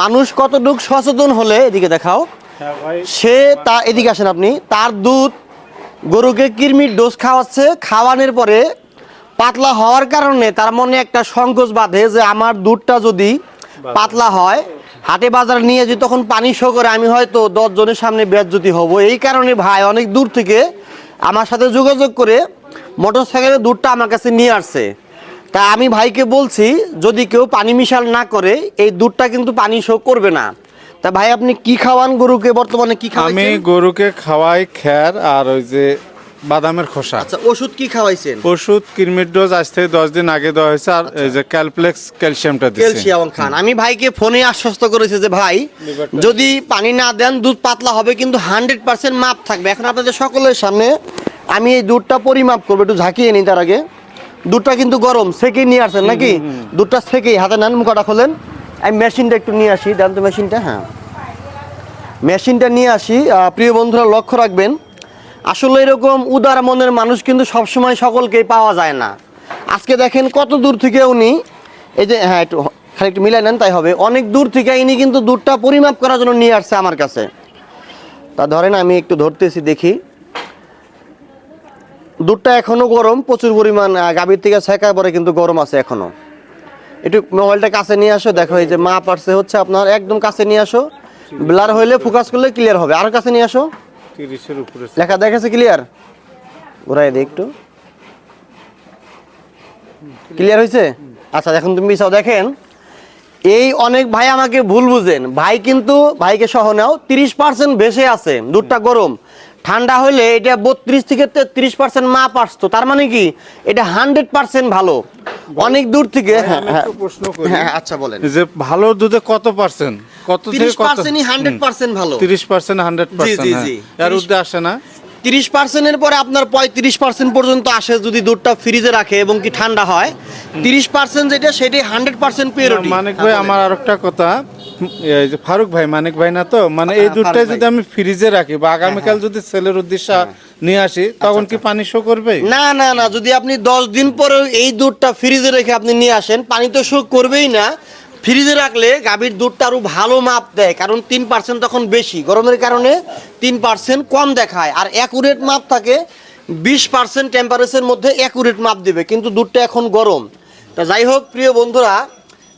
মানুষ কতটুক সচেতন হলে এদিকে দেখাও? হ্যাঁ সে তা এদিকে আসেন আপনি। তার দুধ গরুকে কৃমির ডোজ খাওয়াচ্ছে। খাওয়ানোর পরে পাতলা হওয়ার কারণে তার মনে একটা সংকোচ বাঁধে যে আমার দুধটা যদি পাতলা হয় হাটে বাজারে নিয়ে যদি তখন পানি শো করে আমি হয়তো দশ জনের সামনে বেজ্জতি হব। এই কারণে ভাই অনেক দূর থেকে আমার সাথে যোগাযোগ করে মোটর সাইকেলের দুধটা আমার কাছে নিয়ে আসছে। তা আমি ভাইকে বলছি যদি কেউ পানি মিশাল না করে এই দুধটা কিন্তু পানি শো করবে না। তা ভাই আপনি কি খাওয়ান গরুকে? বর্তমানে কি আমি খাওয়াইছেন গরুকে খাওয়াই খ্যার আর ওই যে বাদামের খোসা। আচ্ছা ওষুধ কি খাওয়াইছেন? ওষুধ কিরমির ডোজ আজ থেকে দশ দিন আগে দেওয়া হয়েছে আর এই যে ক্যালপ্লেক্স ক্যালসিয়ামটা দিচ্ছে। ক্যালসিয়াম খান। আমি ভাইকে ফোনে আশ্বস্ত করেছি যে ভাই যদি পানি না দেন দুধ পাতলা হবে কিন্তু হান্ড্রেড পার্সেন্ট মাপ থাকবে। এখন আপনাদের সকলের সামনে আমি এই দুধটা পরিমাপ করব। একটু ঝাঁকিয়ে নিই তার আগে। দুধটা কিন্তু গরম সেকেই নিয়ে আসেন নাকি? দুধটা সেকেই। হাতে নেন মুখটা খোলেন। আমি মেশিনটা একটু নিয়ে আসি দেন তো মেশিনটা হ্যাঁ। মেশিনটা নিয়ে আসি প্রিয় বন্ধুরা লক্ষ্য রাখবেন আসলে এরকম উদার মনের মানুষ কিন্তু সবসময় সকলকেই পাওয়া যায় না। আজকে দেখেন কত দূর থেকে উনি এই যে হ্যাঁ একটু খালি একটু মিলাই নেন তাই হবে। অনেক দূর থেকে ইনি কিন্তু দুধটা পরিমাপ করার জন্য নিয়ে আসছে আমার কাছে। তা ধরেন আমি একটু ধরতেছি দেখি। দুধটা এখনও গরম প্রচুর পরিমাণ গাভীর থেকে ছেঁকা পরে কিন্তু গরম আছে এখনও। একটু মোবাইলটা কাছে নিয়ে আসো দেখো এই যে মা পারছে হচ্ছে আপনার একদম কাছে নিয়ে আসো। ব্লার হইলে ফোকাস করলে ক্লিয়ার হবে। আর কাছে নিয়ে আসো। তিরিশের উপরে লেখা দেখেছে ক্লিয়ার ঘুরাই দিই একটু। ক্লিয়ার হয়েছে আচ্ছা এখন তুমি বিছাও দেখেন। এই অনেক ভাই আমাকে ভুল বুঝেন। ভাই কিন্তু ভাইকে সহ নাও তিরিশ পার্সেন্ট ভেসে আছে। দুধটা গরম। ঠান্ডা হলে এটা বত্রিশ থেকে তেত্রিশ পার্সেন্ট মাপ আসতো। তার মানে কি? এটা হান্ড্রেড পার্সেন্ট ভালো। অনেক দূর থেকে হ্যাঁ হ্যাঁ। প্রশ্ন করি। হ্যাঁ আচ্ছা বলেন। যে ভালো দুধে কত পার্সেন্ট কত থেকে তিরিশ কত? হান্ড্রেড পার্সেন্ট ভালো। তিরিশ পার্সেন্ট হান্ড্রেড পার্সেন্ট। এর উদ্দে আসে না? তিরিশ পার্সেন্টের পরে আপনার পঁয়ত্রিশ পার্সেন্ট পর্যন্ত আসে যদি দুধটা ফ্রিজে রাখে এবং কি ঠান্ডা হয়। তিরিশ পার্সেন্ট যেটা সেটাই হান্ড্রেড পার্সেন্ট মানিক ভাই আমার আর একটা কথা। ফারুক ভাই মানিক ভাই না তো? মানে এই হ্যাঁ, দুধটা যদি আমি ফ্রিজে রাখি বা আগামীকাল যদি ছেলের উদ্দেশ্যে নিয়ে আসি তখন কি পানি শো করবে না না না যদি আপনি দশ দিন পরে এই দুধটা ফ্রিজে রেখে আপনি নিয়ে আসেন পানি তো শোক করবেই না। ফ্রিজে রাখলে গাভীর দুধটা আরও ভালো মাপ দেয় কারণ তিন পার্সেন্ট তখন বেশি। গরমের কারণে তিন পার্সেন্ট কম দেখায় আর অ্যাকুরেট মাপ থাকে বিশ পার্সেন্ট টেম্পারেচারের মধ্যে অ্যাকুরেট মাপ দিবে কিন্তু দুধটা এখন গরম। তা যাই হোক প্রিয় বন্ধুরা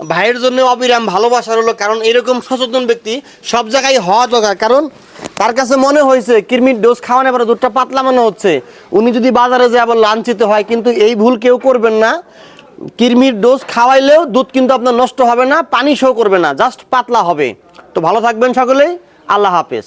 ভাইয়ের জন্য অবিরাম ভালোবাসার হলো, কারণ এরকম সচেতন ব্যক্তি সব জায়গায় হওয়া দরকার। কারণ তার কাছে মনে হয়েছে কৃমির ডোজ খাওয়ানোর পরে দুধটা পাতলা মনে হচ্ছে। উনি যদি বাজারে যায় আবার লাঞ্ছিত হয়, কিন্তু এই ভুল কেউ করবেন না। কৃমির ডোজ খাওয়াইলেও দুধ কিন্তু আপনার নষ্ট হবে না, পানি শো করবে না, জাস্ট পাতলা হবে। তো ভালো থাকবেন সকলেই, আল্লাহ হাফেজ।